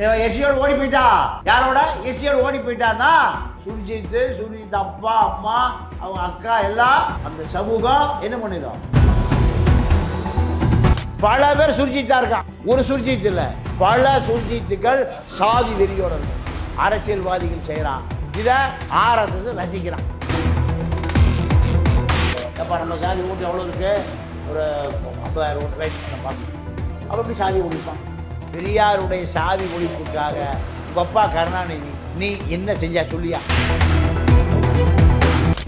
எஸ்சியோடு ஓடி போயிட்டா. யாரோட? எஸ்சியோடு ஓடி போயிட்டான்னா சுர்ஜித் சுர்ஜித் அப்பா அம்மா அவங்க அக்கா எல்லாம் அந்த சமூகம் என்ன பண்ணிடும்? பல பேர் சுர்ஜித்தா இருக்கான். ஒரு சுர்ஜித் இல்லை. பல சுர்ஜித்துக்கள் சாதி வெறியோட அரசியல்வாதிகள் செய்கிறான் இதை ஆர்எஸ்எஸ் ரசிக்கிறான். அப்ப நம்ம சாதி ஓட்டு எவ்வளோ இருக்குது ஒரு ஐம்பதாயிரம் ஓட்டு ரைட் நம்ம பார்க்கணும். அவன் எப்படி சாதி ஓடிப்பான் பெரியாருடைய சாதி ஒழிப்புக்காக பப்பா கருணாநிதி நீ என்ன செஞ்சா சொல்லியா?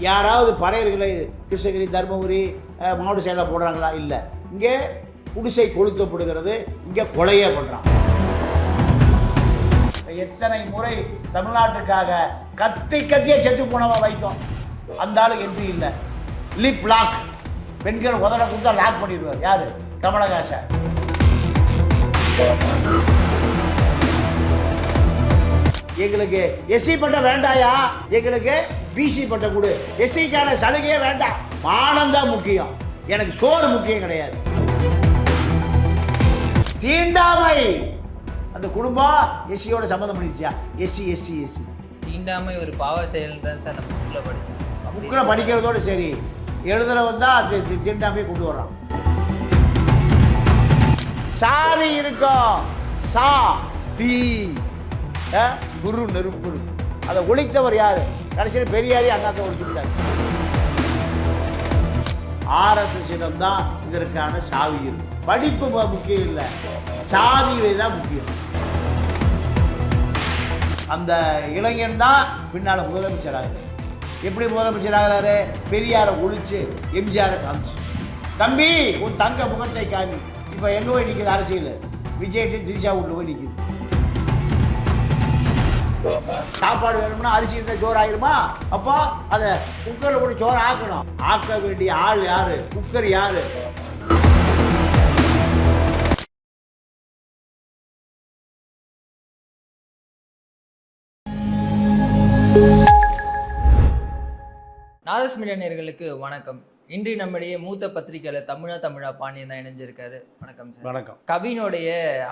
யாராவது பறையர்களை கிருஷ்ணகிரி தருமபுரி மாவட்ட செயலாக போடுறாங்களா? இல்லை. இங்கே குடிசை கொளுத்தப்படுகிறது இங்கே கொலையே பண்ணுறான் எத்தனை முறை தமிழ்நாட்டுக்காக கத்தி கத்தியே செத்து போனவா வைக்கும்? அந்த ஆளுக்கு எம்பி இல்லை. லிப் லாக் பெண்கள் உதட கொடுத்தா லாக் பண்ணிடுவார். யார்? கமலஹாசன். எங்களுக்கு எஸ்சி பட்டம் வேண்டாயா? எங்களுக்கு பிசி பட்டம் கொடு. எஸ்சிக்கான சலுகையே வேண்டாம். மானம் தான் முக்கியம். எனக்கு சோறு முக்கியம் கிடையாது. தீண்டாமை. அந்த குடும்பம் எஸ்சியோட சம்மந்தம் பண்ணிடுச்சியா எஸ்சி எஸ்சி எஸ்சி தீண்டாமை ஒரு பாவ செயல்ன்றது நம்ம புக்கில் அப்படி புக்கில் படிக்கிறதோட சரி. எழுதுறவன் தான் தீண்டாமையை கொண்டு வர்றான். சாரி இருக்கும் சா தீ. குரு நெருப்பு. அதை ஒழித்தவர் யாரு? கடைசியில் பெரியாரி அண்ணாத்த ஒழிச்சுட்டார் ஆர்எஸ்எஸிடம் தான் இதற்கான சாவி இருக்கு. படிப்பு முக்கியம் இல்லை. சாதிவை தான் முக்கியம். அந்த இளைஞன் தான் பின்னால் முதலமைச்சர் எப்படி முதலமைச்சர் ஆகிறாரு? பெரியாரை ஒழிச்சு எம்ஜிஆரை காமிச்சு. தம்பி உன் தங்க முகத்தை காமி. இப்போ எங்கே போய் நிற்குது அரசியல்? விஜய்ட்டு திரிஷா வீட்டில் போய் நிற்குது சாப்பாடு வேணும்னா அரிசி இருந்தால் சோறு ஆயிருமா? அப்போ அதை குக்கரில் கூட சோறு ஆக்கணும். ஆக்க வேண்டிய ஆள் யாரு? குக்கர் யாரு? நாதஸ் மீடியா வணக்கம். இன்று நம்முடைய மூத்த பத்திரிகையாளர் தமிழா தமிழா பாண்டியன் தான் இணைஞ்சிருக்காரு. வணக்கம் சார். வணக்கம். கவினுடைய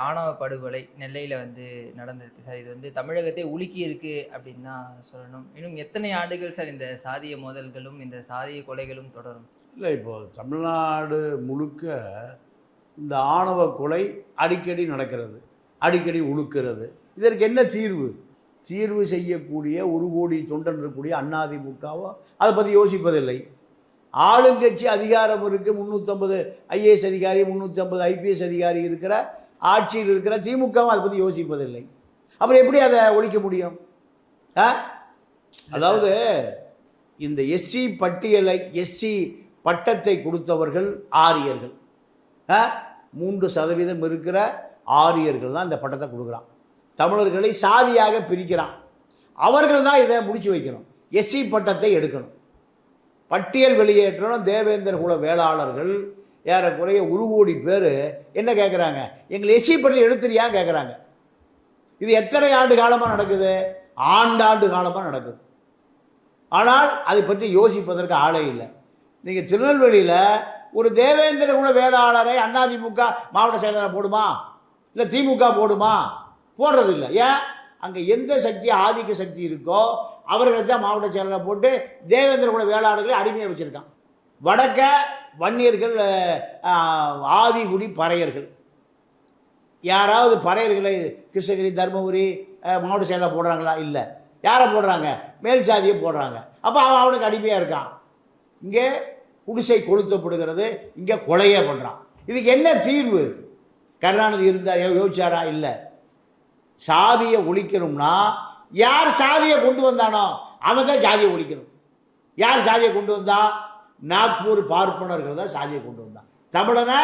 ஆணவ படுகொலை நெல்லையில் வந்து நடந்திருக்கு சார். இது வந்து தமிழகத்தை உலுக்கி இருக்கு அப்படின்னு தான் சொல்லணும். இன்னும் எத்தனை ஆண்டுகள் சார் இந்த சாதிய மோதல்களும் இந்த சாதிய கொலைகளும் தொடரும்? இல்லை இப்போ தமிழ்நாடு முழுக்க இந்த ஆணவ கொலை அடிக்கடி நடக்கிறது அடிக்கடி உழுக்கிறது. இதற்கு என்ன தீர்வு? தீர்வு செய்யக்கூடிய ஒரு கோடி தொண்டன் இருக்கக்கூடிய அண்ணாதிமுகவோ அதை பற்றி யோசிப்பதில்லை. ஆளுங்கட்சி அதிகாரம் இருக்குது முந்நூற்றம்பது ஐஏஎஸ் அதிகாரி முந்நூற்றம்பது ஐபிஎஸ் அதிகாரி இருக்கிற ஆட்சியில் இருக்கிற திமுகவும் அதை பற்றி யோசிப்பதில்லை. அப்புறம் எப்படி அதை ஒழிக்க முடியும்? ஆ? அதாவது இந்த எஸ்சி பட்டியலை எஸ்சி பட்டத்தை கொடுத்தவர்கள் ஆரியர்கள். ஆ? மூன்று சதவீதம் இருக்கிற ஆரியர்கள் தான் இந்த பட்டத்தை கொடுக்குறான். தமிழர்களை சாதியாக பிரிக்கிறான். அவர்கள் தான் இதை முடிச்சு வைக்கணும். எஸ்சி பட்டத்தை எடுக்கணும். பட்டியல் வெளியேற்றணும். தேவேந்திர குல வேளாளர்கள் ஏறக்குறைய ஒரு கோடி பேர் என்ன கேட்குறாங்க எங்களை எஸ்சி பள்ளி எழுத்துறியா கேட்குறாங்க இது எத்தனை ஆண்டு காலமாக நடக்குது? ஆண்டாண்டு காலமாக நடக்குது. ஆனால் அதை பற்றி யோசிப்பதற்கு ஆளே இல்லை. நீங்கள் திருநெல்வேலியில் ஒரு தேவேந்திர குல வேளாளரை அதிமுக மாவட்ட செயலாளர் போடுமா? இல்லை திமுக போடுமா? போடுறது இல்லை ஏன்? அங்கே எந்த சக்தி ஆதிக்க சக்தி இருக்கோ அவர்களை தான் மாவட்ட செயலாளர் போட்டு தேவேந்திர குல வேளாளர்களை அடிமையாக வச்சுருக்கான். வடக்க வன்னியர்கள் ஆதிகுடி பறையர்கள். யாராவது பறையர்களை கிருஷ்ணகிரி தருமபுரி மாவட்ட செயலாளர் போடுறாங்களா? இல்லை. யாரை போடுறாங்க? மேல் சாதியை போடுறாங்க. அப்போ அவன் அவனுக்கு அடிமையாக இருக்கான். இங்கே குடிசை கொளுத்தப்படுகிறது. இங்கே கொலையே பண்ணுறான் இதுக்கு என்ன தீர்வு? கருணாநிதி இருந்தா யோசிச்சாரா? இல்லை. சாதியை ஒழிக்கணும்னா யார் சாதியை கொண்டு வந்தானோ அவன் தான் சாதியை ஒழிக்கணும். யார் சாதியை கொண்டு வந்தா? நாக்பூர் பார்ப்பனர்கள் தான் சாதியை கொண்டு வந்தான் தமிழனை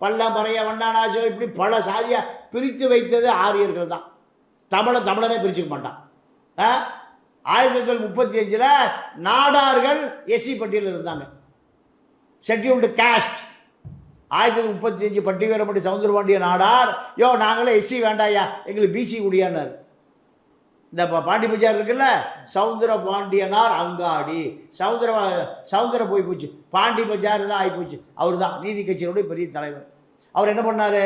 பல்லமறைய வண்டானாச்சோ இப்படி பல சாதியை பிரித்து வைத்தது ஆரியர்கள் தான். தமிழன் தமிழனே பிரிச்சுக்க மாட்டான். ஆ? ஆயிரத்தி தொள்ளாயிரத்தி முப்பத்தி அஞ்சில் நாடார்கள் எஸ்சி பட்டியலில் இருந்தாங்க. ஷெட்யூல்டு காஸ்ட் ஆயிரத்தி தொள்ளாயிரத்தி முப்பத்தி அஞ்சு பட்டி வீரப்பட்டி சவுந்தரபாண்டிய நாடார். யோ நாங்களே எஸ்சி வேண்டாயா? எங்களுக்கு பிசி குடியானார். இந்த பாண்டி பஜார் இருக்குல்ல? சவுந்தர பாண்டியனார் அங்காடி. சவுந்தர சவுந்தர போய் போச்சு. பாண்டி பஜார் தான் ஆகி போச்சு. அவர் தான் நீதி கட்சியினுடைய பெரிய தலைவர். அவர் என்ன பண்ணார்?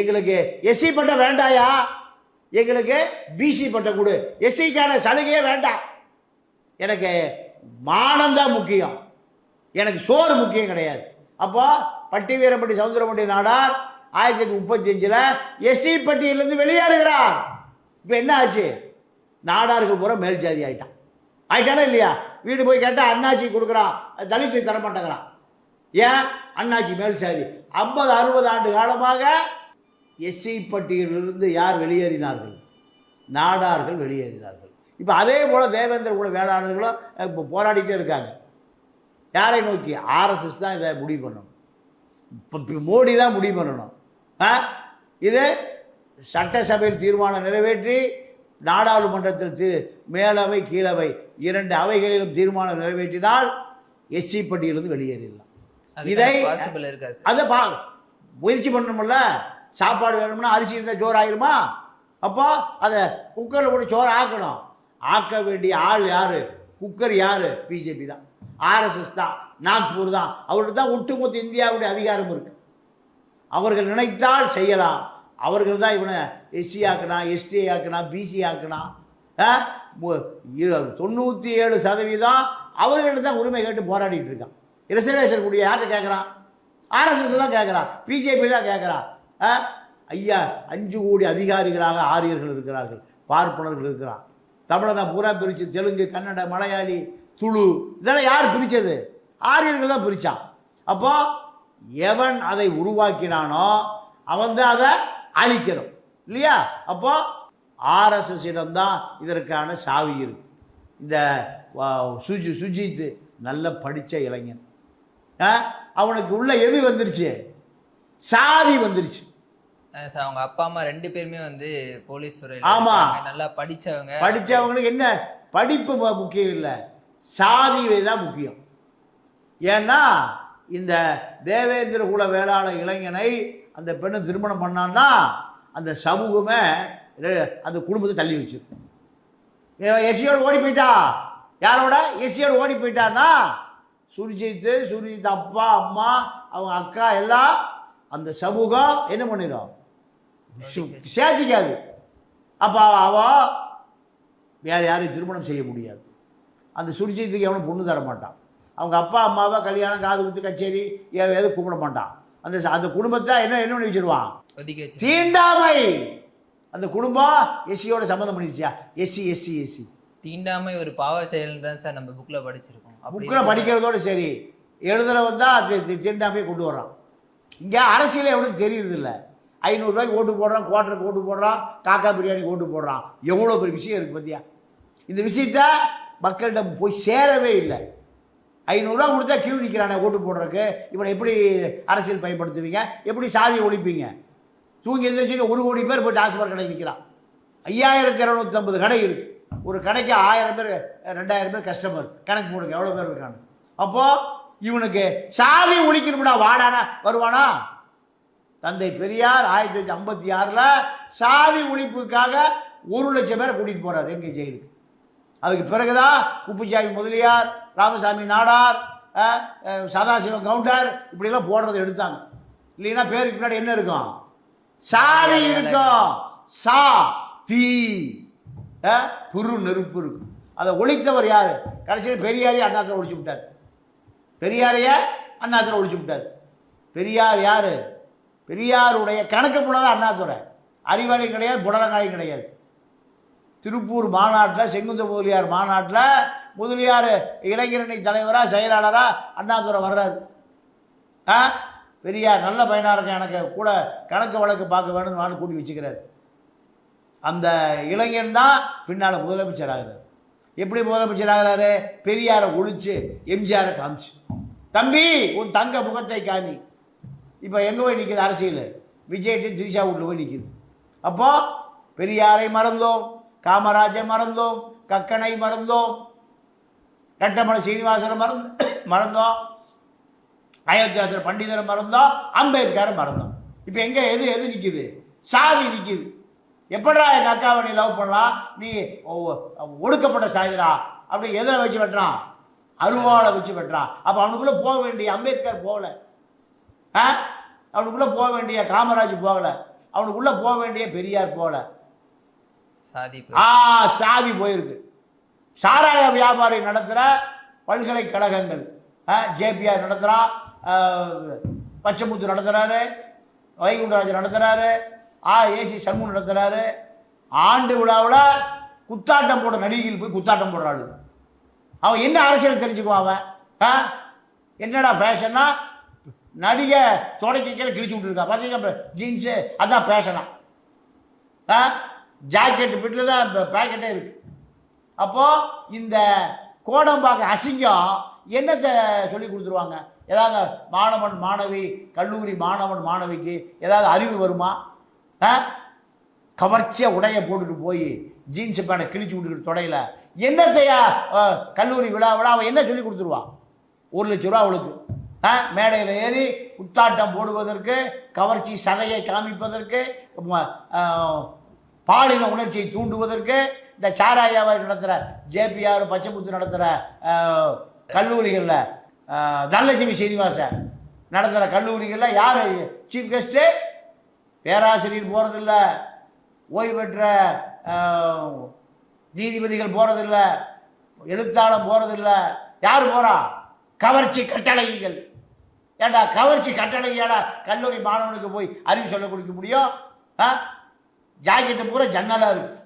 எங்களுக்கு எஸ்சி பட்டம் வேண்டாயா? எங்களுக்கு பிசி பட்டம் கொடு. எஸ்சிக்கான சலுகையே வேண்டாம். எனக்கு மானம் தான் முக்கியம். எனக்கு சோறு முக்கியம் கிடையாது. அப்போ பட்டி வீரப்பட்டி சவுந்தரப்பட்டி நாடார் ஆயிரத்தி தொள்ளாயிரத்தி முப்பத்தி அஞ்சில் எஸ்சி பட்டியலேருந்து வெளியேறுகிறார். இப்போ என்ன ஆச்சு? நாடாருக்கு பூரா மேல் ஜாதி ஆகிட்டான் ஆகிட்டானா இல்லையா? வீடு போய் கேட்டால் அண்ணாச்சி கொடுக்குறான். தலித்து தர மாட்டேங்கிறான் ஏன்? அண்ணாச்சி மேல் ஜாதி. ஐம்பது அறுபது ஆண்டு காலமாக எஸ்சி பட்டியலிருந்து யார் வெளியேறினார்கள்? நாடார்கள் வெளியேறினார்கள். இப்போ அதே போல் தேவேந்திர குல வேளாளர்களும் இப்போ போராடிட்டே இருக்காங்க. யாரை நோக்கி? ஆர்எஸ்எஸ் தான் இதை முடிவு பண்ணணும். மோடி தான் முடிவு பண்ணணும். ஆ? இது சட்டசபையில் தீர்மானம் நிறைவேற்றி நாடாளுமன்றத்தில் தீ மேலவை கீழவை இரண்டு அவைகளிலும் தீர்மானம் நிறைவேற்றினால் எஸ்சி பட்டியலிருந்து வெளியேறிடலாம். இதை- அதை பா முயற்சி பண்ணணும்ல? சாப்பாடு வேணும்னா அரிசி இருந்தால் சோறு ஆயிருமா அப்போ அதை குக்கரில் போட்டு சோறு ஆக்கணும். ஆக்க வேண்டிய ஆள் யார்? குக்கர் யார்? பிஜேபி தான். ஆர்எஸ்எஸ் தான் நாக்பூர் தான். அவர்கிட்ட தான் ஒட்டுமொத்த இந்தியாவுடைய அதிகாரம் இருக்கு. அவர்கள் நினைத்தால் செய்யலாம். அவர்கள் தான் இவனை எஸ்சி ஆக்கினா எஸ்டி ஆக்கினா பிசி ஆக்கினா. ஆ? இரு- தொண்ணூற்றி ஏழு சதவீதம் அவர்கள்ட்ட தான் உரிமை கேட்டு போராடிட்டு இருக்கான். ரிசர்வேஷன் கூடிய யார்கிட்ட கேட்குறான் ஆர்எஸ்எஸ் தான் கேட்குறான் பிஜேபி தான் கேட்குறான் ஆ? ஐயா அஞ்சு கோடி அதிகாரிகளாக ஆரியர்கள் இருக்கிறார்கள். பார்ப்பனர்கள் இருக்கிறான். தமிழனை பூரா பிரித்து தெலுங்கு கன்னட மலையாளி துளு. இதெல்லாம் யார் பிரித்தது ஆரியர்கள் தான் பிரித்தான் அப்போ எவன் அதை உருவாக்கினானோ அவன் தான் அதை அழிக்கணும். இல்லையா? அப்போ ஆர்எஸ்எஸ் இடம்தான் இதற்கான சாவி இருக்கு. இந்த சுஜி சுஜித் நல்ல படித்த இளைஞன்? அவனுக்கு உள்ள எது வந்துருச்சு? சாதி வந்துருச்சு. சார் அவங்க அப்பா அம்மா ரெண்டு பேருமே வந்து போலீஸ் துறையில ஆமா. இருக்காங்க. நல்லா படிச்சவங்க. படித்தவங்களுக்கு என்ன? படிப்பு முக்கியம் இல்லை. சாதி தான் முக்கியம் ஏன்னா இந்த தேவேந்திர குல வேளாள இளைஞனை அந்த பெண்ணை திருமணம் பண்ணான்னா அந்த சமூகமே அந்த குடும்பத்தை தள்ளி வச்சிருக்கும். எஸ்சியோட ஓடி போயிட்டா? யாரோட? எஸ்சியோட ஓடி போயிட்டான்னா சுர்ஜித்து சுர்ஜித் அப்பா அம்மா அவங்க அக்கா எல்லாம் அந்த சமூகம் என்ன பண்ணிடும் சேர்த்திக்காது அப்போ அவ வேறு யாரையும் திருமணம் செய்ய முடியாது. அந்த சுர்ஜித்துக்கு எவனும் பொண்ணு தர மாட்டான். அவங்க அப்பா அம்மாவை கல்யாணம் காது குத்து கச்சேரி எ- எதுவும் கூப்பிட மாட்டான். அந்த அந்த குடும்பத்தை என்ன என்ன பண்ணி வச்சிருவான்? தீண்டாமை. அந்த குடும்பம் எஸ்சியோட சம்மந்தம் பண்ணிடுச்சியா எஸ்சி எஸ்சி எஸ்சி. தீண்டாமை ஒரு பாவ செயல் தான் சார் நம்ம புக்ல படிச்சிருக்கோம். புக்கில் படிக்கிறதோட சரி. தி- தி- தீண்டாமையை கொண்டு வர்றான். இங்கே அரசியல் எவனுக்கு தெரியுறது இல்லை. ஐநூறுரூவாய்க்கு ஓட்டு போடுறான் குவார்ட்டருக்கு ஓட்டு போடுறான் காக்கா பிரியாணிக்கு ஓட்டு போடுறான். எவ்வளோ பெரிய விஷயம் இருக்குது பார்த்தியா இந்த விஷயத்த மக்களிடம் போய் சேரவே இல்லை. ஐநூறுரூவா கொடுத்தா கியூ நிற்கிறானே ஓட்டு போடுறதுக்கு. இவனை எப்படி அரசியல் பயன்படுத்துவீங்க? எப்படி சாதி ஒழிப்பீங்க? தூங்கி எழுந்திரிச்சு ஒரு கோடி பேர் போய் டாஸ்மாக் கடை நிற்கிறான் ஐயாயிரத்தி இரநூத்தம்பது கடை இருக்கு. ஒரு கடைக்கு ஆயிரம் பேர் ரெண்டாயிரம் பேர் கஸ்டமர் கணக்கு போடுங்க எவ்வளோ பேர் இருக்காங்க அப்போது இவனுக்கு சாதி ஒழிக்கணும்டா வாடானா வருவானா? தந்தை பெரியார் ஆயிரத்தி தொள்ளாயிரத்தி ஐம்பத்தி ஆறில் சாதி ஒழிப்புக்காக ஒரு லட்சம் பேரை கூட்டிகிட்டு போகிறார் எங்கள் ஜெயிலுக்கு. அதுக்கு பிறகுதான் குப்புசாமி முதலியார் ராமசாமி நாடார் சதாசிவம் கவுண்டர் இப்படியெல்லாம் போடுறதை எடுத்தாங்க. இல்லைன்னா பேருக்கு பின்னாடி என்ன இருக்கும்? சாரி இருக்கும். சா தீ புரு நெருப்பு இருக்கும். அதை ஒழித்தவர் யார்? கடைசியில் பெரியாரையே அண்ணாத்தில் ஒழிச்சு விட்டார். பெரியாரையே அண்ணாத்தில் ஒழிச்சு விட்டார். பெரியார் யார்? பெரியாருடைய கணக்கு போனதான் அண்ணாதுரை அறிவாளியும் கிடையாது புடலங்காயும் கிடையாது. திருப்பூர் மாநாட்டில் செங்குந்த முதலியார் மாநாட்டில் முதலியார் இளைஞரணி தலைவராக செயலாளராக அண்ணாதுரை வர்றாரு. ஆ? பெரியார் நல்ல பையனாக இருக்கேன். எனக்கு கூட கணக்கு வழக்கு பார்க்க வேணும்னு நான் கூட்டி வச்சுக்கிறார். அந்த இளைஞன் தான் பின்னால் முதலமைச்சர் ஆகிறார். எப்படி முதலமைச்சர் ஆகிறாரு? பெரியாரை ஒழிச்சு எம்ஜிஆரை காமிச்சு. தம்பி உன் தங்க முகத்தை காமி. இப்போ எங்கே போய் நிற்குது அரசியல். விஜய்ட்டு திரிஷா வீட்டில் போய் நிற்கிது அப்போ பெரியாரை மறந்தோம். காமராஜை மறந்தோம் கக்கனை மறந்தோம் ரெட்டமலை சீனிவாசனை மறந்து மறந்தோம் அயோத்தியாசர் பண்டிதரை மறந்தோம் அம்பேத்கரை மறந்தோம். இப்போ எங்கே எது எது நிற்குது சாதி நிற்குது எப்படா எங்கள் அக்காவை நீ லவ் பண்ணலாம்? நீ ஒடுக்கப்பட்ட சாதிடா. அப்படி எதை வச்சு வெட்டுறான். அருவாளை வச்சு வெட்டுறான். அப்போ அவனுக்குள்ளே போக வேண்டிய அம்பேத்கர் போகல. ஆ? அவனுக்குள்ளே போக வேண்டிய காமராஜ் போகல. அவனுக்குள்ளே போக வேண்டிய பெரியார் போகல. சாதி ஆ சாதி போயிருக்கு. சாராய வியாபாரி நடத்துகிற பல்கலைக்கழகங்கள். ஜேபிஆர் நடத்துகிறான் பச்சமுத்து நடத்துகிறாரு வைகுண்டராஜ் நடத்துகிறாரு ஆ ஏசி சண்முகம் நடத்துகிறாரு ஆண்டு விழாவில் குத்தாட்டம் போட நடிகைகள் போய் குத்தாட்டம் போடுற ஆளு அவன் என்ன அரசியல் தெரிஞ்சுக்குவான் அவன்? ஆ என்னடா ஃபேஷன்னா நடிகை தொடக்கிக்கிற கீழே கிழிச்சு விட்டுருக்கா. பார்த்தீங்க ஜீன்ஸு அதான் ஃபேஷனா ஆ ஜாக்கெட் பிட்டில் தான் இப்போ பேக்கெட்டே இருக்குது அப்போது இந்த கோடம்பாக்க அசிங்கம் என்னத்தை சொல்லி கொடுத்துருவாங்க? ஏதாவது மாணவன் மாணவி கல்லூரி மாணவன் மாணவிக்கு ஏதாவது அறிவு வருமா? ஆ? கவர்ச்சியாக உடைய போட்டுட்டு போய் ஜீன்ஸ் பேண்டை கிழிச்சு விட்டுக்கிட்டு தொடையில் என்னத்தையா கல்லூரி விழா விழா அவன் என்ன சொல்லி கொடுத்துருவான்? ஒரு லட்ச ரூபா அவளுக்கு. ஆ? மேடையில் ஏறி குத்தாட்டம் போடுவதற்கு கவர்ச்சி சதையை காமிப்பதற்கு பாலின உணர்ச்சியை தூண்டுவதற்கு இந்த சாராயாவை நடத்துகிற ஜேபிஆர் பச்சைமுத்து நடத்துகிற கல்லூரிகளில் தனலட்சுமி சீனிவாசன் நடத்துகிற கல்லூரிகளில் யார் சீஃப் கெஸ்ட்டு பேராசிரியர் போகிறதில்ல ஓய்வு பெற்ற நீதிபதிகள் போகிறதில்ல எழுத்தாளர் போகிறதில்ல யார் போகிறா கவர்ச்சி கட்டளைகள் ஏண்டா கவர்ச்சி கட்டளையாடா கல்லூரி மாணவனுக்கு போய் அறிவு சொல்ல கொடுக்க முடியும்? ஆ? ஜாக்கெட்டு பூரா ஜன்னலாக இருக்கு.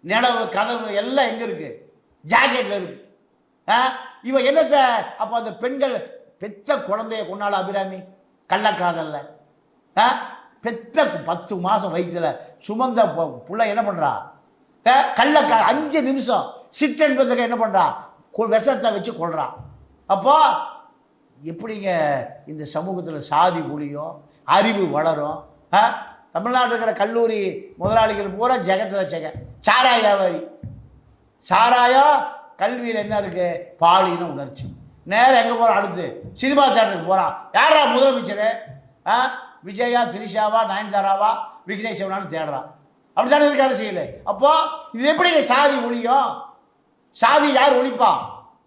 நிலவு கதவு எல்லாம் எங்கே இருக்கு? ஜாக்கெட்டில் இருக்கு. ஆ? இவன் என்னத்தை? அப்போ அந்த பெண்கள் பெத்த குழந்தைய கொண்டாள் அபிராமி? கள்ளக்காதல்ல. ஆ? பெத்த பத்து மாதம் வயிற்றில் சுமந்த பு- புள்ள என்ன பண்ணுறா கள்ளக்கா அஞ்சு நிமிஷம் சிட் என்பதுக்கு என்ன பண்ணுறா விஷத்தை வச்சு கொள்றான் அப்போ எப்படிங்க இந்த சமூகத்தில் சாதி ஒழியும் அறிவு வளரும்? ஆ? தமிழ்நாட்டில் இருக்கிற கல்லூரி முதலாளிகள் பூரா ஜெகத்தில் ஜெக. சாராய வியாபாரி. சாராயம் கல்வியில் என்ன இருக்கு? பாலின உணர்ச்சி. நேரம் எங்கே போகிறான் அடுத்து சினிமா தேட்டருக்கு போகிறான் யாரா முதலமைச்சர்? ஆ? விஜயா திரிஷாவா நயன்தாராவா விக்னேஷ் தேடுறான். அப்படி தானே இருக்கு அரசியல்? அப்போ இது எப்படி சாதி ஒழியும்? சாதி யார் ஒழிப்பா?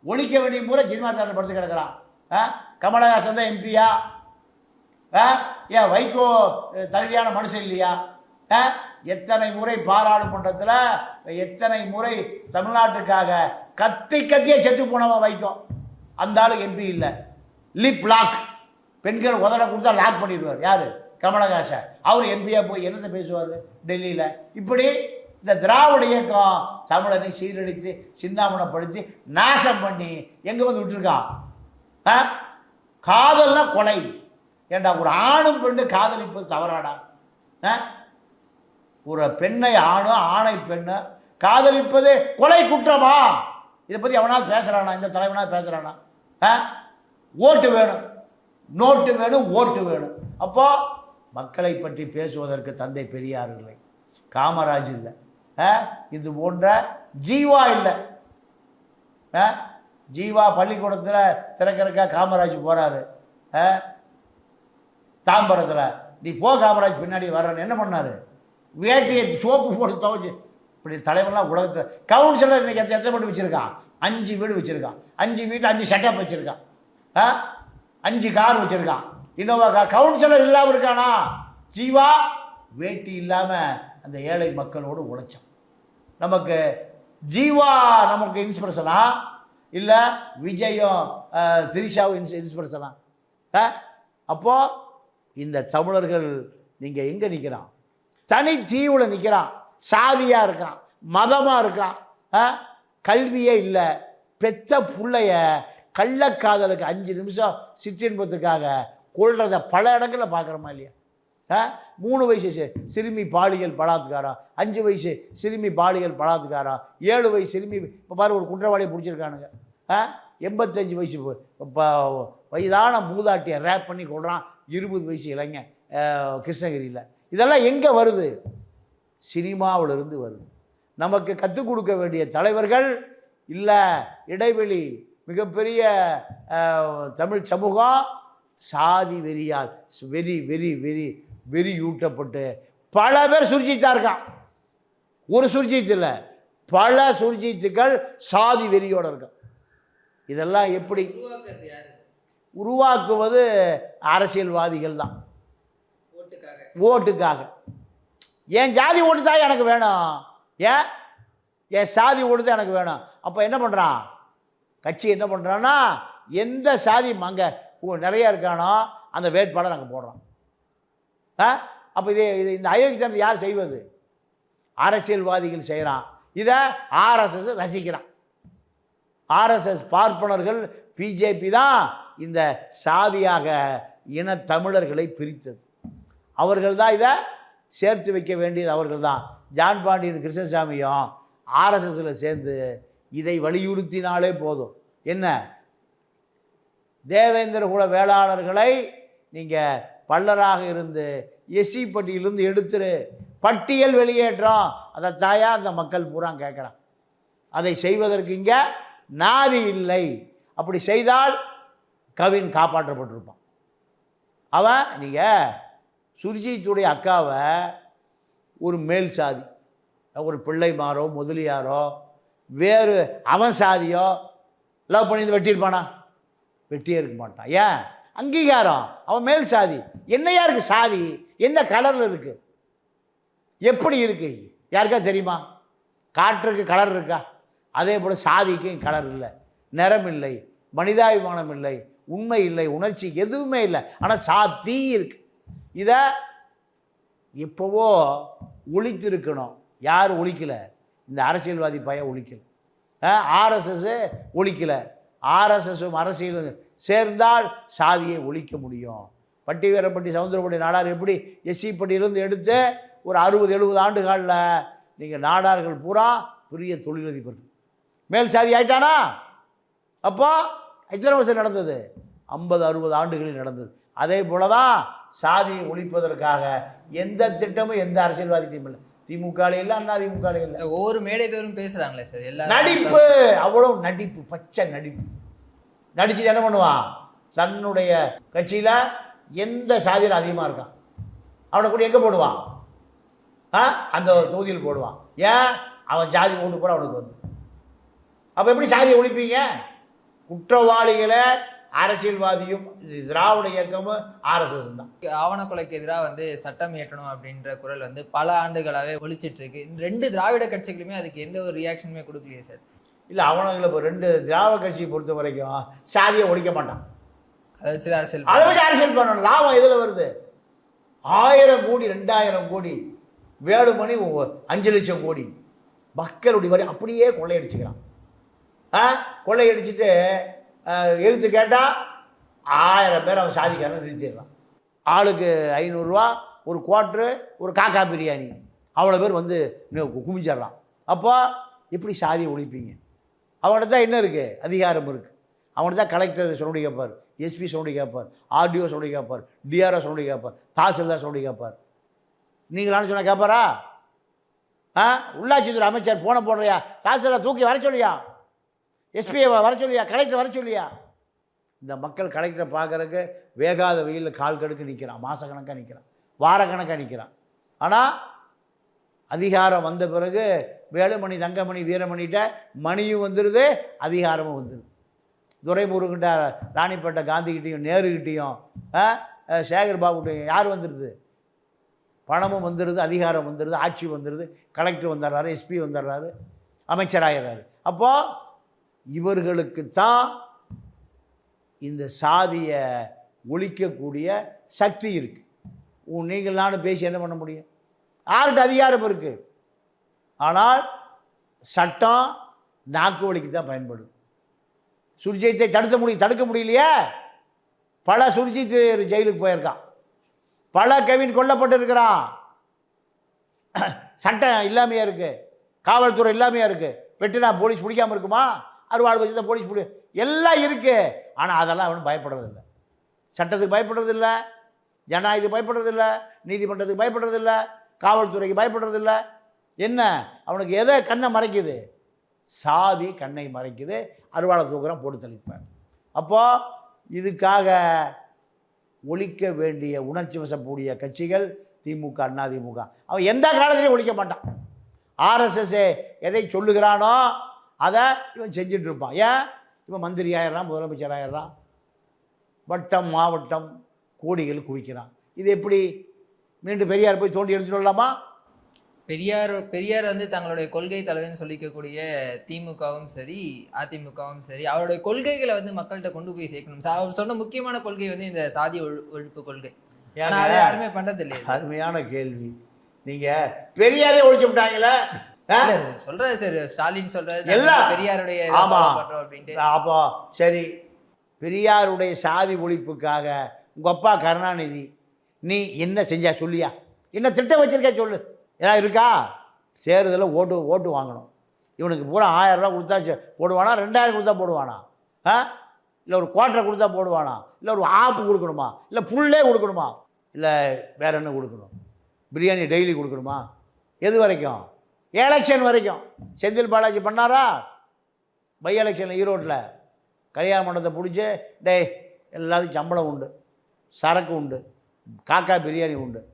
ஒழிக்க வேண்டிய முறை சினிமா தேட்டர் படுத்து கிடக்கிறான். ஆ? கமலஹாசன் தான் எம்பியா? ஏன் வைகோ தகுதியான மனுஷன் இல்லையா? ஆ? எத்தனை முறை பாராளுமன்றத்தில் எத்தனை முறை தமிழ்நாட்டுக்காக கத்தி கத்தியே செத்து போனவன் வைகோ. அந்த ஆள் எம்பி இல்லை. லிப் லாக் பெண்கள் உதட கொடுத்தா லாக் பண்ணிடுவார். யார்? கமலஹாசன். அவர் எம்பியாக போய் என்னத்தை பேசுவார்? டெல்லியில். இப்படி இந்த திராவிட இயக்கம் தமிழனை சீரழித்து சின்னாமணப்படுத்தி நாசம் பண்ணி எங்கே வந்து விட்டுருக்கான்? ஆ? காதல்னா கொலை. ஏண்டா ஒரு ஆணும் பெண்ணு காதலிப்பது தவறாடா? ஆ? ஒரு பெண்ணை ஆணும் ஆணை பெண்ணு காதலிப்பது கொலை குற்றமா? இதை பற்றி எவனாவது பேசுகிறானா இந்த தலைவனாக பேசுகிறானா ஆ? ஓட்டு வேணும். நோட்டு வேணும் ஓட்டு வேணும். அப்போ மக்களை பற்றி பேசுவதற்கு தந்தை பெரியார் இல்லை. காமராஜ் இல்லை. ஆ? இது போன்ற ஜீவா இல்லை. ஆ? ஜீவா பள்ளிக்கூடத்தில் திறக்கிறக்கா காமராஜ் போகிறாரு ஆ? தாம்பரத்தில் நீ போ காமராஜ் பின்னாடி வர்றன்னு என்ன பண்ணார்? வேட்டியை சோப்பு போட்டு துவைச்சு இப்படி தலைவர்லாம் உலகத்தில் கவுன்சிலர் இன்னைக்கு எத்தனை எத்தனை வீடு வச்சுருக்கான்? அஞ்சு வீடு வச்சுருக்கான். அஞ்சு வீட்டில் அஞ்சு செட்டப் வச்சுருக்கான். ஆ? அஞ்சு கார் வச்சுருக்கான். இன்னோவா கார் கவுன்சிலர் இல்லாமல் இருக்கானா? ஜீவா வேட்டி இல்லாமல் அந்த ஏழை மக்களோடு உழைச்சான். நமக்கு ஜீவா நமக்கு இன்ஸ்பிரேஷனா இல்லை விஜயும் திரிஷாவும் இன்ஸ் இன்ஸ்பிரேஷனா ஆ? அப்போது இந்த தமிழர்கள் நீங்கள் எங்கே நிற்கிறான் தனி தீவில் நிற்கிறான் சாதியாக இருக்கான். மதமாக இருக்கான். ஆ? கல்வியே இல்லை. பெத்த பிள்ளைய கள்ளக்காதலுக்கு அஞ்சு நிமிஷம் சிற்றின்பத்துக்காக கொள்றத பல இடங்களில் பார்க்குறோமா இல்லையா? ஆ? மூணு வயசு சிறுமி பாலியல் பலாத்காரம். அஞ்சு வயசு சிறுமி பாலியல் பலாத்காரம். ஏழு வயசு சிறுமி இப்போ பாரு ஒரு குற்றவாளியை பிடிச்சிருக்கானுங்க. ஆ? எண்பத்தஞ்சு வயசு வயதான மூதாட்டியை ரேப் பண்ணி கொள்றான் இருபது வயசு இளைஞன் கிருஷ்ணகிரியில். இதெல்லாம் எங்கே வருது? சினிமாவிலிருந்து வருது. நமக்கு கற்றுக் கொடுக்க வேண்டிய தலைவர்கள் இல்லை இடைவெளி மிகப்பெரிய தமிழ் சமூகம் சாதி வெறியால் வெறி வெறி வெறி வெறி ஊட்டப்பட்டு பல பேர் சுர்ஜித்தாக இருக்கான் ஒரு சுர்ஜித் இல்லை. பல சுர்ஜித்துக்கள் சாதி வெறியோட இருக்கான் இதெல்லாம் எப்படி? உருவாக்குறது உருவாக்குவது அரசியல்வாதிகள் தான். ஓட்டுக்காக. என் ஜாதி ஓட்டு தான் எனக்கு வேணும். ஏன் என் சாதி ஓட்டு தான் எனக்கு வேணும். அப்போ என்ன பண்ணுறான் கட்சி என்ன பண்ணுறான்னா எந்த சாதி அங்கே நிறைய இருக்கானோ அந்த வேட்பாளர் அங்கே போடுறோம். ஆ? அப்போ இது இது இந்த அயோக்கியத்தனத்தை யார் செய்வது? அரசியல்வாதிகள் செய்கிறான் இதை ஆர்எஸ்எஸ் ரசிக்கிறான். ஆர்எஸ்எஸ் பார்ப்பனர்கள் பிஜேபி தான் இந்த சாதியாக இன தமிழர்களை பிரித்தது. அவர்கள் தான் இதை சேர்த்து வைக்க வேண்டியது அவர்கள் தான் ஜான் பாண்டியன் கிருஷ்ணசாமியும் ஆர்எஸ்எஸில் சேர்ந்து இதை வலியுறுத்தினாலே போதும். என்ன? தேவேந்திர குல வேளாளர்களை நீங்கள் பல்லராக இருந்து எஸ்சி பட்டியலிருந்து எடுத்துரு பட்டியல் வெளியேற்றம். அதை தாயா அந்த மக்கள் பூரா கேட்குறான். அதை செய்வதற்கு இங்கே நாதி இல்லை. அப்படி செய்தால் கவின் காப்பாற்றப்பட்டிருப்பான். அவன் நீங்கள் சுர்ஜித்துடைய அக்காவை ஒரு மேல் சாதி ஒரு பிள்ளைமாரோ முதலியாரோ வேறு அவன் சாதியோ லவ் பண்ணி வெட்டியிருப்பானா? வெட்டியே இருக்க மாட்டான். ஏன்? அங்கீகாரம். அவன் மேல் சாதி. என்னையா யாருக்கு சாதி? என்ன கலரில் இருக்குது எப்படி இருக்குது யாருக்கா தெரியுமா? காற்றுக்கு கலர் இருக்கா? அதே போல் சாதிக்கும் கலர் இல்லை. நிறம் இல்லை. மனிதாபிமானம் இல்லை. உண்மை இல்லை உணர்ச்சி எதுவுமே இல்லை. ஆனால் சாத்தி இருக்கு. இதை இப்போவோ ஒழித்திருக்கணும். யார் ஒழிக்கலை. இந்த அரசியல்வாதி பையன் ஒழிக்கல. ஆர்எஸ்எஸ் ஒழிக்கலை. ஆர்எஸ்எஸும் அரசியலும் சேர்ந்தால் சாதியை ஒழிக்க முடியும். பட்டி வீரப்பட்டி சவுந்தரப்பட்டி நாடார் எப்படி எஸ்சி பட்டியிலிருந்து எடுத்து ஒரு அறுபது எழுபது ஆண்டுகளில் நீங்கள் நாடார்கள் பூரா பெரிய தொழிலதிபர்கள். மேல் சாதி ஆயிட்டானா? அப்போ எத்தனை வருஷம் நடந்தது? ஐம்பது அறுபது ஆண்டுகளில் நடந்தது. அதே போல தான் சாதியை ஒழிப்பதற்காக எந்த திட்டமும் எந்த அரசியல்வாதிக்கும் இல்லை. திமுக இல்லை அண்ணா திமுக இல்லை. ஒவ்வொரு மேடை தோறும் பேசுறாங்களே சார் எல்லா நடிப்பு! அவ்வளவு நடிப்பு பச்சை நடிப்பு. நடிச்சுட்டு என்ன பண்ணுவான்? தன்னுடைய கட்சியில் எந்த சாதியில் அதிகமாக இருக்கான்? அவனை கூட எங்கே போடுவான்? ஆ? அந்த தொகுதியில் போடுவான். ஏன்? அவன் ஜாதி ஓட்டு கூட அவனுக்கு வந்து. அப்போ எப்படி சாதியை ஒழிப்பீங்க? குற்றவாளிகளை அரசியல்வாதியும் இது திராவிட இயக்கமும் ஆர்எஸ்எஸ் தான். ஆவண கொலைக்கு எதிராக வந்து சட்டம் இயற்றணும் அப்படின்ற குரல் வந்து பல ஆண்டுகளாவே ஒழிச்சிட்டு இருக்கு இந்த ரெண்டு திராவிட கட்சிகளுமே அதுக்கு எந்த ஒரு ரியாக்ஷனுமே கொடுக்கலையே சார். இல்லை அவனுங்களை இப்போ ரெண்டு திராவிட கட்சியை பொறுத்த வரைக்கும் சாதியை ஒழிக்க மாட்டான். அதை வச்சு அரசியல் அதை வச்சு அரசியல் பண்ணணும். லாபம் எதில் வருது? ஆயிரம் கோடி ரெண்டாயிரம் கோடி வேலுமணி அஞ்சு லட்சம் கோடி. மக்களுடைய வரி அப்படியே கொள்ளையடிச்சுக்கிறான். கொள்ளையடிச்சிட்டு எழுத்து கேட்டால் ஆயிரம் பேர் அவன் சாதிக்காரன் நிறுத்திடுறான் ஆளுக்கு ஐநூறுரூவா ஒரு குவாட்ரு ஒரு காக்கா பிரியாணி. அவ்வளோ பேர் வந்து நி- அப்போ எப்படி சாதியை ஒழிப்பீங்க? அவன்கிட்ட தான் என்ன இருக்குது அதிகாரம் இருக்குது அவன்கிட்ட தான் கலெக்டர் சொன்னபடி கேட்பார் எஸ்பி சொன்னபடி கேட்பார் ஆர்டிஓ சொன்னபடி கேட்பார் டிஆர்ஓ சொன்னபடி கேட்பார் தாசில்தார் சொன்னபடி கேட்பார் நீங்களான்னு சொன்னால் கேட்பாரா ஆ உள்ளாட்சித்துறை அமைச்சர் போன போடுறியா? தாசில்தார் தூக்கி வர சொல்லியா? எஸ்பியை வர சொல்லியா? கலெக்டர் வர சொல்லியா? இந்த மக்கள் கலெக்டரை பார்க்கறதுக்கு வேகாத வெயிலில் கால் கடுக்கு நிற்கிறான் மாதக்கணக்காக நிற்கிறான் வாரக்கணக்காக நிற்கிறான் ஆனால் அதிகாரம் வந்த பிறகு வேலுமணி தங்கமணி வீரமணிகிட்ட மணியும் வந்துடுது அதிகாரமும் வந்துடுது துரைமுருகிட்ட ராணிப்பேட்டை காந்திக்கிட்டேயும் நேருக்கிட்டேயும் சேகர் பாபுகிட்டையும் யார் வந்துடுது பணமும் வந்துடுது அதிகாரம் வந்துடுது ஆட்சி வந்துடுது கலெக்டர் வந்துடுறாரு எஸ்பி வந்துடுறாரு அமைச்சராகிறாரு அப்போது இவர்களுக்கு தான் இந்த சாதியை ஒழிக்கக்கூடிய சக்தி இருக்குது உன் நீங்கள் நானும் பேசி என்ன பண்ண முடியும்? யார்கிட்ட அதிகாரம் இருக்குது ஆனால் சட்டம் நாக்கு வலிக்கு தான் பயன்படும். சுர்ஜித்தை தடுக்க முடியும் தடுக்க முடியலையே? பல சுர்ஜித் ஜெயிலுக்கு போயிருக்கான். பல கவின் கொல்லப்பட்டிருக்கிறான். சட்டம் இல்லாமையா இருக்குது காவல்துறை இல்லாமையா இருக்குது வெட்டினா போலீஸ் பிடிக்காமல் இருக்குமா? அறுவாள் வச்சு தான் போலீஸ் பிடி எல்லாம் இருக்குது ஆனால் அதெல்லாம் அவனும் பயப்படுறதில்லை. சட்டத்துக்கு பயப்படுறதில்ல. ஜனநாயகத்துக்கு பயப்படுறதில்ல. நீதிமன்றத்துக்கு பயப்படுறதில்ல. காவல்துறைக்கு பயப்படுறதில்ல. என்ன? அவனுக்கு எதை கண்ணை மறைக்குது? சாதி கண்ணை மறைக்குது. அறுவாளை தூக்குறான் போட்டு தெளிப்பேன் அப்போது இதுக்காக ஒழிக்க வேண்டிய உணர்ச்சி வசக்கூடிய கட்சிகள் திமுக அண்ணா திமுக. அவன் எந்த காலத்திலையும் ஒழிக்க மாட்டான். ஆர்எஸ்எஸ்ஸே எதை சொல்லுகிறானோ அதை இவன் செஞ்சுட்டு இருப்பான் ஏன்? இவன் மந்திரி ஆயிடுறான் முதலமைச்சர் ஆயிடுறான். வட்டம் மாவட்டம் கோடிகள் குவிக்கிறான். இது எப்படி? மீண்டும் பெரியார் போய் தோண்டி எடுத்துட்டு வரலாமா? பெரியார் பெரியார் வந்து தங்களுடைய கொள்கை தலைவர்னு சொல்லிக்கக்கூடிய திமுகவும் சரி அதிமுகவும் சரி அவருடைய கொள்கைகளை வந்து மக்கள்கிட்ட கொண்டு போய் சேர்க்கணும். சார் அவர் சொன்ன முக்கியமான கொள்கை வந்து இந்த சாதி ஒழி- ஒழிப்பு கொள்கை. யாருமே பண்றது இல்லையே அருமையான கேள்வி. நீங்க பெரியாரே ஒழிச்சு விட்டாங்களே? சொல்றாரு சார். ஸ்டாலின் சொல்றாரு எல்லாம். பெரியாருடைய ஆமா. அப்படின்ட்டு. அப்போ சரி பெரியாருடைய சாதி ஒழிப்புக்காக உங்க அப்பா கருணாநிதி நீ என்ன செஞ்சா சொல்லியா? என்ன திட்டம் வச்சிருக்க சொல்லு. ஏதாவது இருக்கா? சேருதில் ஓட்டு ஓட்டு வாங்கணும். இவனுக்கு பூரா ஆயிரம் ரூபா கொடுத்தா போடுவானா? ரெண்டாயிரம் கொடுத்தா போடுவானா? ஆ? இல்லை ஒரு குவார்ட்டரை கொடுத்தா போடுவானா? இல்லை ஒரு ஆப்பு கொடுக்கணுமா? இல்லை புல்லே கொடுக்கணுமா? இல்லை வேற என்ன கொடுக்கணும்? பிரியாணி டெய்லி கொடுக்கணுமா? எது வரைக்கும்? எலெக்ஷன் வரைக்கும். செந்தில் பாலாஜி பண்ணாரா? பை எலெக்ஷன் ஈரோட்டில். கல்யாண மண்டபத்தை பிடிச்சி டேய் எல்லாத்துக்கும் சம்பளம் உண்டு. சரக்கு உண்டு. காக்கா பிரியாணி உண்டு.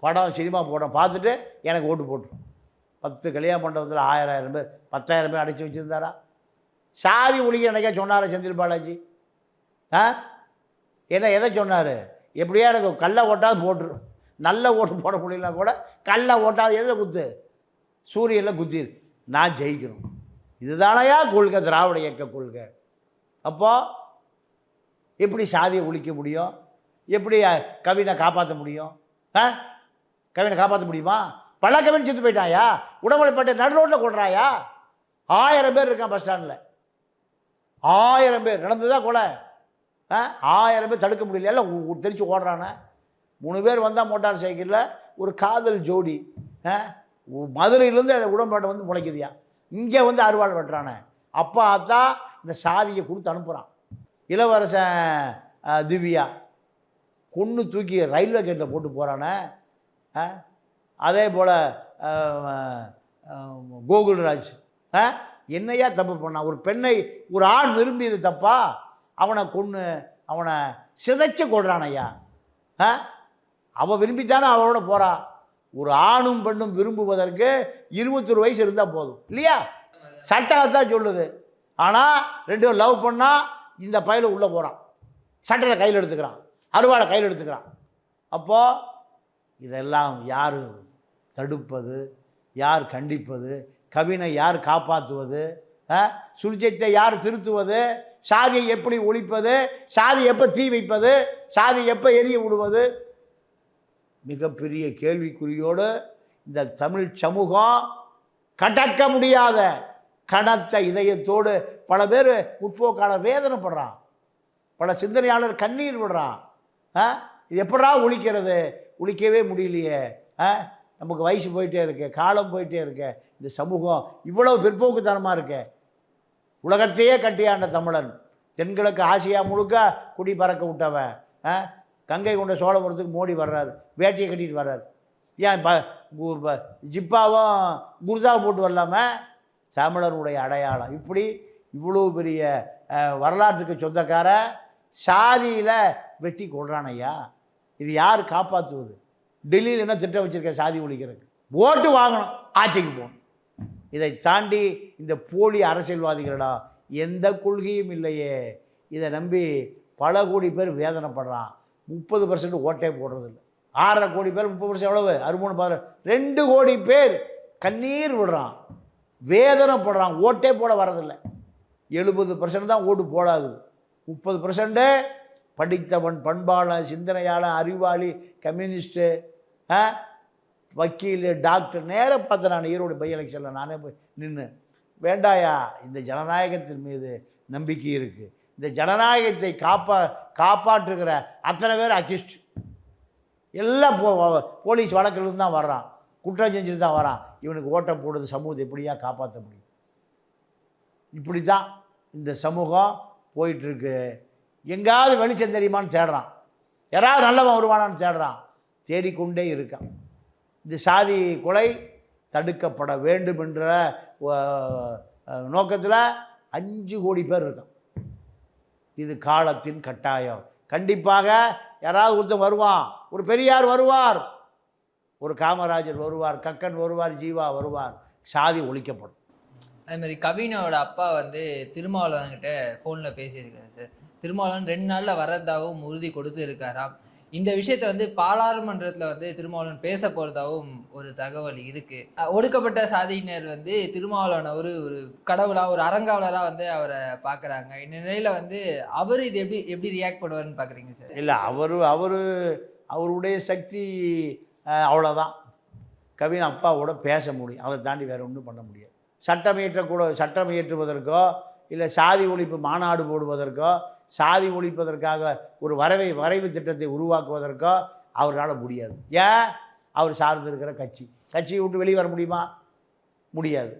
படம் சினிமா படம் பார்த்துட்டு எனக்கு ஓட்டு போட்டுரும் பத்து கல்யாண மண்டபத்தில் ஆயிரம் ஆயிரம் பேர் பத்தாயிரம் பேர் அடைச்சி வச்சுருந்தாரா? சாதி ஒழிக்க நினைக்க சொன்னாரா செந்தில் பாலாஜி? ஆ? என்ன எதை சொன்னார்? எப்படியா எனக்கு கல்லை ஓட்டாது போட்டுரு. நல்ல ஓட்டு போட முடியலனா கூட கல்லை ஓட்டாது எதில் குத்து? சூரியனில் குத்திது நான் ஜெயிக்கணும். இதுதானையா கொள்கை திராவிட இயக்க கொள்கை. அப்போது எப்படி சாதியை ஒழிக்க முடியும்? எப்படி கவினை காப்பாற்ற முடியும்? ஆ கவினை காப்பாற்ற முடியுமா? பல கவின் செத்து போயிட்டாயா? உடம்புலப்பட்ட நடு ரோட்டில் கொள்றாயா? ஆயிரம் பேர் இருக்கான் பஸ் ஸ்டாண்டில். ஆயிரம் பேர். நடந்துதான் கொலை? ஆ ஆயிரம் பேர் தடுக்க முடியல. எல்லாம் உ- தெரிச்சு ஓடுறானே. மூணு பேர் வந்தால் மோட்டார் சைக்கிளில் ஒரு காதல் ஜோடி. ஆ மதுரையிலேருந்து அந்த உடன்பாட்டை வந்து முளைக்குதுயா. இங்கே வந்து அருவாள் வெட்டுறானே. அப்பா அத்தா இந்த சாதியை கொடுத்து அனுப்புகிறான் இளவரசன் திவ்யா கொன்று தூக்கி ரயில்வே கேட்டில் போட்டு போகிறானே அதே போல் கோகுல்ராஜ். ஆ என்னையா தப்பு பண்ணான் ஒரு பெண்ணை ஒரு ஆண் விரும்பியது தப்பா? அவனை கொன்று அவனை சிதைச்சு கொள்றான் ஐயா ஆ அவள் விரும்பித்தானே அவளோட போகிறான் ஒரு ஆணும் பெண்ணும் விரும்புவதற்கு இருபத்தொரு வயசு இருந்தால் போதும். இல்லையா? சட்டத்தான் சொல்லுது. ஆனால் ரெண்டு பேரும் லவ் பண்ணால் இந்த பையில உள்ளே போகிறான் சட்டத்தை கையில் எடுத்துக்கிறான். அருவாளை கையில் எடுத்துக்கிறான். அப்போது இதெல்லாம் யார் தடுப்பது? யார் கண்டிப்பது? கவினை யார் காப்பாற்றுவது சுருஜத்தை யார் திருத்துவது? சாதியை எப்படி ஒழிப்பது? சாதி எப்போ தீ வைப்பது? சாதி எப்போ எரிய விடுவது மிகப்பெரிய கேள்விக்குறியோடு இந்த தமிழ் சமூகம் கடக்க முடியாத கடத்த இதயத்தோடு பல பேர் முற்போக்காளர் வேதனைப்படுறான். பல சிந்தனையாளர் கண்ணீர் விடுறான். ஆ? இது எப்படா ஒழிக்கிறது? ஒழிக்கவே முடியலையே. ஆ? நமக்கு வயசு போயிட்டே இருக்கு காலம் போயிட்டே இருக்கு. இந்த சமூகம் இவ்வளவு பிற்போக்குத்தனமாக இருக்கு. உலகத்தையே கட்டியாண்ட தமிழன். தென்கிழக்கு ஆசியா முழுக்க குடி பறக்க விட்டவன். ஆ? கங்கை கொண்ட சோழபுரத்துக்கு மோடி வர்றாரு வேட்டியை கட்டிட்டு வர்றாரு. ஏன் ப கு- ஜிப்பாவும் குர்தா போட்டு வரலாமல் தமிழருடைய அடையாளம். இப்படி இவ்வளோ பெரிய வரலாற்றுக்கு சொந்தக்கார சாதியில் வெட்டி கொள்றான் ஐயா. இது யார் காப்பாற்றுவது டெல்லியில் என்ன திட்டம் வச்சுருக்க சாதி ஒழிக்கிறதுக்கு? ஓட்டு வாங்கணும் ஆட்சிக்கு போகணும். இதை தாண்டி இந்த போலி அரசியல்வாதிகளிடம் எந்த கொள்கையும் இல்லையே. இதை நம்பி பல கோடி பேர் வேதனைப்படுறான். முப்பது பர்சன்ட் ஓட்டே போடுறதில்ல. ஆறரை கோடி பேர் முப்பது பர்சன்ட் எவ்வளவு? அறுபது பதினெட்டு ரெண்டு கோடி பேர் கண்ணீர் விடுறான். வேதனைப்படுறான். ஓட்டே போட வரதில்லை எழுபது பர்சன்ட் தான் ஓட்டு போடாது. முப்பது பர்சன்ட்டு படித்தவன் பண்பாளன் சிந்தனையாளன் அறிவாளி கம்யூனிஸ்ட்டு வக்கீல் டாக்டர் நேராக பார்த்தேன் நான் ஈரோடு பை எலெக்ஷனில் நானே போய் நின்று வேண்டாயா? இந்த ஜனநாயகத்தின் மீது நம்பிக்கை இருக்குது இந்த ஜனநாயகத்தை காப்பா காப்பாற்றுகிற அத்தனை பேர் அக்யூஸ்ட். எல்லாம் போ போலீஸ் வழக்கிலிருந்து தான் வர்றான். குற்றம் செஞ்சுட்டு தான் வரான் இவனுக்கு ஓட்டம் போடுறது சமூகத்தை எப்படியா காப்பாற்ற முடியும்? இப்படி தான் இந்த சமூகம் போயிட்டுருக்கு. எங்கேயாவது வெளிச்சம் தெரியுமான்னு தேடுறான். யாராவது நல்லவன் வருவானான்னு தேடுறான். தேடிக்கொண்டே இருக்கான். இந்த சாதி கொலை தடுக்கப்பட வேண்டும் என்ற நோக்கத்தில் அஞ்சு கோடி பேர் இருக்கான். இது காலத்தின் கட்டாயம். கண்டிப்பாக யாராவது ஒருத்தன் வருவான். ஒரு பெரியார் வருவார். ஒரு காமராஜர் வருவார் கக்கன் வருவார் ஜீவா வருவார். சாதி ஒழிக்கப்படும். அதே மாதிரி கவினோட அப்பா வந்து திருமாவளவன்கிட்ட ஃபோனில் பேசியிருக்காரு சார். திருமாவளவன் ரெண்டு நாளில் வர்றதாகவும் உறுதி கொடுத்து இருக்காராம். இந்த விஷயத்த வந்து பாராளுமன்றத்தில் வந்து திருமாவளவன் பேச போகிறதாகவும் ஒரு தகவல் இருக்கு. ஒடுக்கப்பட்ட சாதியினர் வந்து திருமாவளவன் ஒரு ஒரு கடவுளாக ஒரு அரங்காவலராக வந்து அவரை பார்க்குறாங்க இந்த நிலையில் வந்து அவர் இது எப்படி எப்படி ரியாக்ட் பண்ணுவாருன்னு பார்க்குறீங்க சார்? இல்லை அவர் அவர் அவருடைய சக்தி அவ்வளோதான் கவின் அப்பாவோட பேச முடியும். அதை தாண்டி வேறு ஒன்றும் பண்ண முடியாது. சட்டம் இயற்றக்கூட சட்டம் இயற்றுவதற்கோ இல்லை சாதி ஒழிப்பு மாநாடு போடுவதற்கோ சாதி ஒழிப்பதற்காக ஒரு வரைவை வரைவு திட்டத்தை உருவாக்குவதற்கோ அவரால் முடியாது. ஏன்? அவர் சார்ந்து இருக்கிற கட்சி. கட்சியை விட்டு வெளியே வர முடியுமா? முடியாது.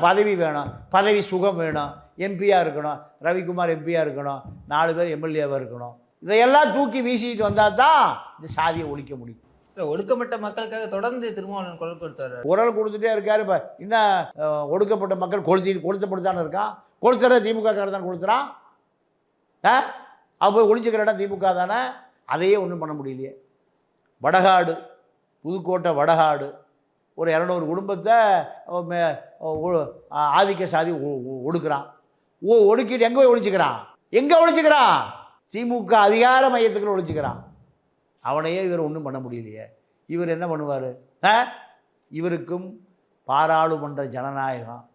பதவி வேணும். பதவி சுகம் வேணும். எம்பியாக இருக்கணும். ரவிக்குமார் எம்பியாக இருக்கணும். நாலு பேர் எம்எல்ஏவாக இருக்கணும். இதையெல்லாம் தூக்கி வீசிட்டு வந்தால் தான் இந்த சாதியை ஒழிக்க முடியும். ஒடுக்கப்பட்ட மக்களுக்காக தொடர்ந்து திருமாவளவன் குரல் கொடுத்து வர்றாரு குரல் கொடுத்துட்டே இருக்காரு. இப்போ இன்னும் அஹ், ஒடுக்கப்பட்ட மக்கள் கொளுத்தி கொளுத்தப்பட்டு தானே இருக்கான்? கொளுத்துற திமுக காரர் தான் கொளுத்துறான்? ஆ? அவன் போய் ஒழிச்சுக்கிற இடம் திமுக தானே? அதையே ஒன்றும் பண்ண முடியலையே. வடகாடு புதுக்கோட்டை வடகாடு ஒரு இரநூறு குடும்பத்தை ஆதிக்க சாதி ஒ- ஓ ஒடுக்கிட்டு எங்கே போய் ஒழிச்சுக்கிறான் எங்கே ஒழிச்சுக்கிறான் திமுக அதிகார மையத்துக்குள்ள ஒழிச்சுக்கிறான் அவனையே இவர் ஒன்றும் பண்ண முடியலையே. இவர் என்ன பண்ணுவார்? ஆ? இவருக்கும் பாராளுமன்ற ஜனநாயகம்.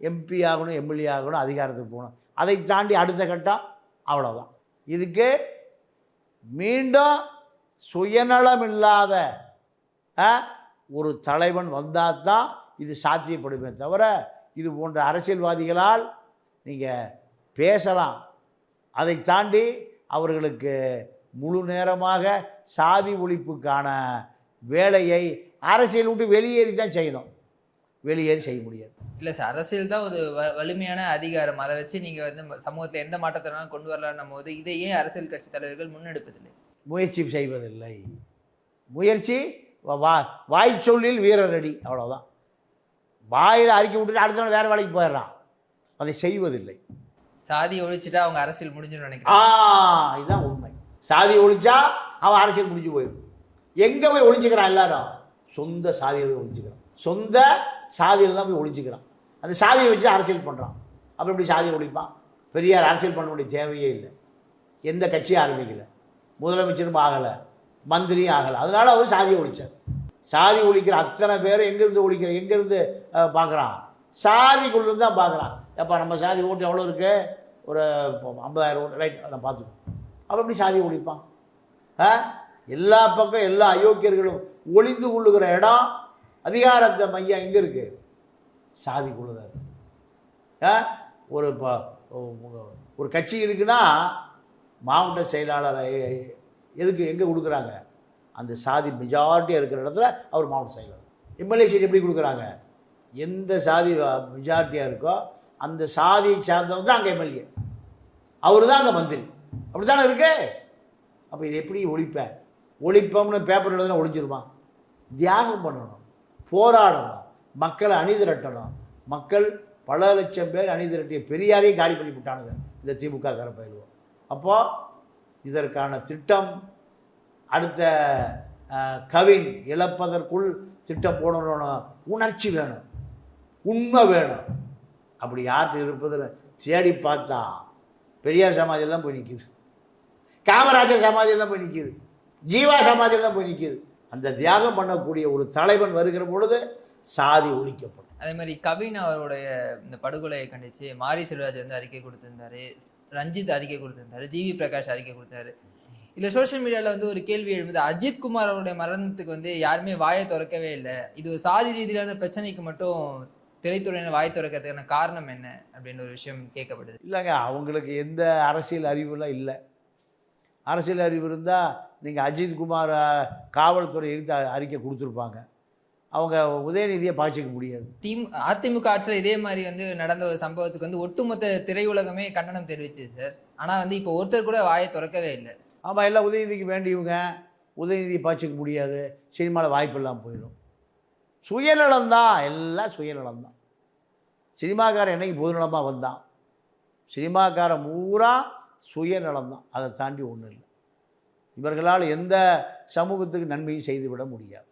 எம்பி ஆகணும் எம்எல்ஏ ஆகணும் அதிகாரத்துக்கு போகணும். அதை தாண்டி அடுத்த கட்டம் அவ்வளோதான் இதுக்கு மீண்டும் சுயநலம் இல்லாத ஒரு தலைவன் வந்தால் தான் இது சாத்தியப்படுமே தவிர இது போன்ற அரசியல்வாதிகளால் நீங்கள் பேசலாம். அதை தாண்டி அவர்களுக்கு முழு நேரமாக சாதி ஒழிப்புக்கான வேலையை அரசியல் விட்டு வெளியேறி தான் செய்யணும். வெளியேறி செய்ய முடியாது. இல்ல சார் அரசியல் தான் ஒரு வ- வலிமையான அதிகாரம். அதை வச்சு நீங்க வந்து சமூகத்துல எந்த மாற்றத்தை வேணாலும் கொண்டு வரலான்னும் போது இதை ஏன் அரசியல் கட்சி தலைவர்கள் முன்னெடுப்பதில்லை? முயற்சி செய்வதில்லை. முயற்சி வா- வாய் சொல்லில் வீரரடி அவ்வளோதான் வாயில் அறிக்கை விட்டுட்டு அடுத்த நாள் வேறு வேலைக்கு போயிடுறான். அதை செய்வதில்லை. சாதி ஒழிச்சிட்டா அவங்க அரசியல் முடிஞ்சுன்னு ஆ நினைக்கிறேன் இதுதான் உண்மை. சாதி ஒழிச்சா அவன் அரசியல் முடிஞ்சு போயிடும். எங்கே போய் ஒழிஞ்சுக்கிறான் எல்லாரும்? சொந்த சாதியில் போய் ஒழிஞ்சுக்கிறான். சொந்த சாதியில் தான் போய் ஒழிஞ்சுக்கிறான். அந்த சாதியை வச்சு அரசியல் பண்ணுறான் அப்புறம் எப்படி சாதியை ஒழிப்பான்? பெரியார் அரசியல் பண்ண வேண்டிய தேவையே இல்லை. எந்த கட்சியும் ஆரம்பிக்கலை. முதலமைச்சரும் ஆகலை. மந்திரியும் ஆகலை. அதனால் அவர் சாதியை ஒழிச்சார். சாதி ஒழிக்கிற அத்தனை பேரும் எங்கேருந்து ஒழிக்கிற எங்கேருந்து பார்க்குறான் சாதிக்குள்ளேருந்து தான் பார்க்குறான் எப்போ நம்ம சாதி ஓட்டு எவ்வளோ இருக்கு? ஒரு ஐம்பதாயிரம் ஓட்டு. ரைட் நான் பார்த்துக்கோ அப்புறம் எப்படி சாதியை ஒழிப்பான்? ஆ எல்லா பக்கம் எல்லா அயோக்கியர்களும் ஒளிந்து கொள்ளுகிற இடம் அதிகாரத்தை மையம் எங்கே இருக்குது சாதிக்குள்ளதாக தான் ஒரு இப்போ ஒரு கட்சி இருக்குன்னா மாவட்ட செயலாளர் எதுக்கு எங்கே கொடுக்குறாங்க? அந்த சாதி மெஜாரிட்டியாக இருக்கிற இடத்துல அவர் மாவட்ட செயலாளர். எம்எல்ஏ சீட் எப்படி கொடுக்குறாங்க? எந்த சாதி மெஜாரிட்டியாக இருக்கோ அந்த சாதியை சார்ந்தவங்க தான் அங்கே எம்எல்ஏ. அவர் தான் அங்கே மந்திரி. அப்படி தானே இருக்கு? அப்போ இது எப்படி ஒழிப்பேன்? ஒழிப்போம்னு பேப்பர் எழுதுனா ஒழிஞ்சிருமா? தியாகம் பண்ணணும். போராடணும். மக்களை அணிதிரட்டணும் மக்கள் பல லட்சம் பேர் அணிதிரட்டிய பெரியாரையும் காலி பண்ணி விட்டானுங்க. இந்த திமுக கரப்பயிலுவோம் அப்போது இதற்கான திட்டம் அடுத்த கவின் இழப்பதற்குள் திட்டம் போடணும்னு உணர்ச்சி வேணும். உண்மை வேணும். அப்படி யார்கிட்ட இருப்பதில் தேடி பார்த்தா பெரியார் சமாதியில் தான் போய் நிற்கிது காமராஜர் சமாதியில் தான் போய் நிற்கிது ஜீவா சமாதியில் தான் போய் நிற்கிது அந்த தியாகம் பண்ணக்கூடிய ஒரு தலைவன் வருகிற பொழுது சாதி ஒழிக்கப்படும். அதே மாதிரி கவின் அவருடைய இந்த படுகொலையை கண்டிச்சு மாரி செல்வராஜ் வந்து அறிக்கை கொடுத்திருந்தாரு ரஞ்சித் அறிக்கை கொடுத்திருந்தாரு ஜிவி பிரகாஷ் அறிக்கை கொடுத்தாரு. இதுல சோஷியல் மீடியால வந்து ஒரு கேள்வி எழுப்புது அஜித் குமார் அவருடைய மரணத்துக்கு வந்து யாருமே வாயை திறக்கவே இல்லை. இது ஒரு சாதி ரீதியிலான பிரச்சனைக்கு மட்டும் திரைத்துறையினர் வாய் திறக்கிறதுக்கான காரணம் என்ன? அப்படின்னு ஒரு விஷயம் கேட்கப்படுது. இல்லைங்க அவங்களுக்கு எந்த அரசியல் அறிவுலாம் இல்லை. அரசியல் அறிவு இருந்தால் நீங்கள் அஜித் குமார் காவல்துறை எதிர்த்து அறிக்கை கொடுத்துருப்பாங்க? அவங்க உதயநிதியை பாய்ச்சிக்க முடியாது. திமு அதிமுக ஆட்சியில் இதே மாதிரி வந்து நடந்த ஒரு சம்பவத்துக்கு வந்து ஒட்டுமொத்த திரையுலகமே கண்டனம் தெரிவிச்சு சார் ஆனா வந்து இப்போ ஒருத்தர் கூட வாயை திறக்கவே இல்லை. ஆமாம் எல்லாம் உதயநிதிக்கு வேண்டியவங்க உதயநிதியை பாய்ச்சிக்க முடியாது. சினிமாவில் வாய்ப்பெல்லாம் போயிடும். சுயநலம் தான் எல்லாம் சுயநலம் தான். சினிமாக்காரன் என்னைக்கு பொதுநலமாக வந்தான்? சினிமாக்காரன் பூரா சுயநலம் தான். அதை தாண்டி ஒன்றும் இல்லை. இவர்களால் எந்த சமூகத்துக்கு நன்மையும் செய்துவிட முடியாது.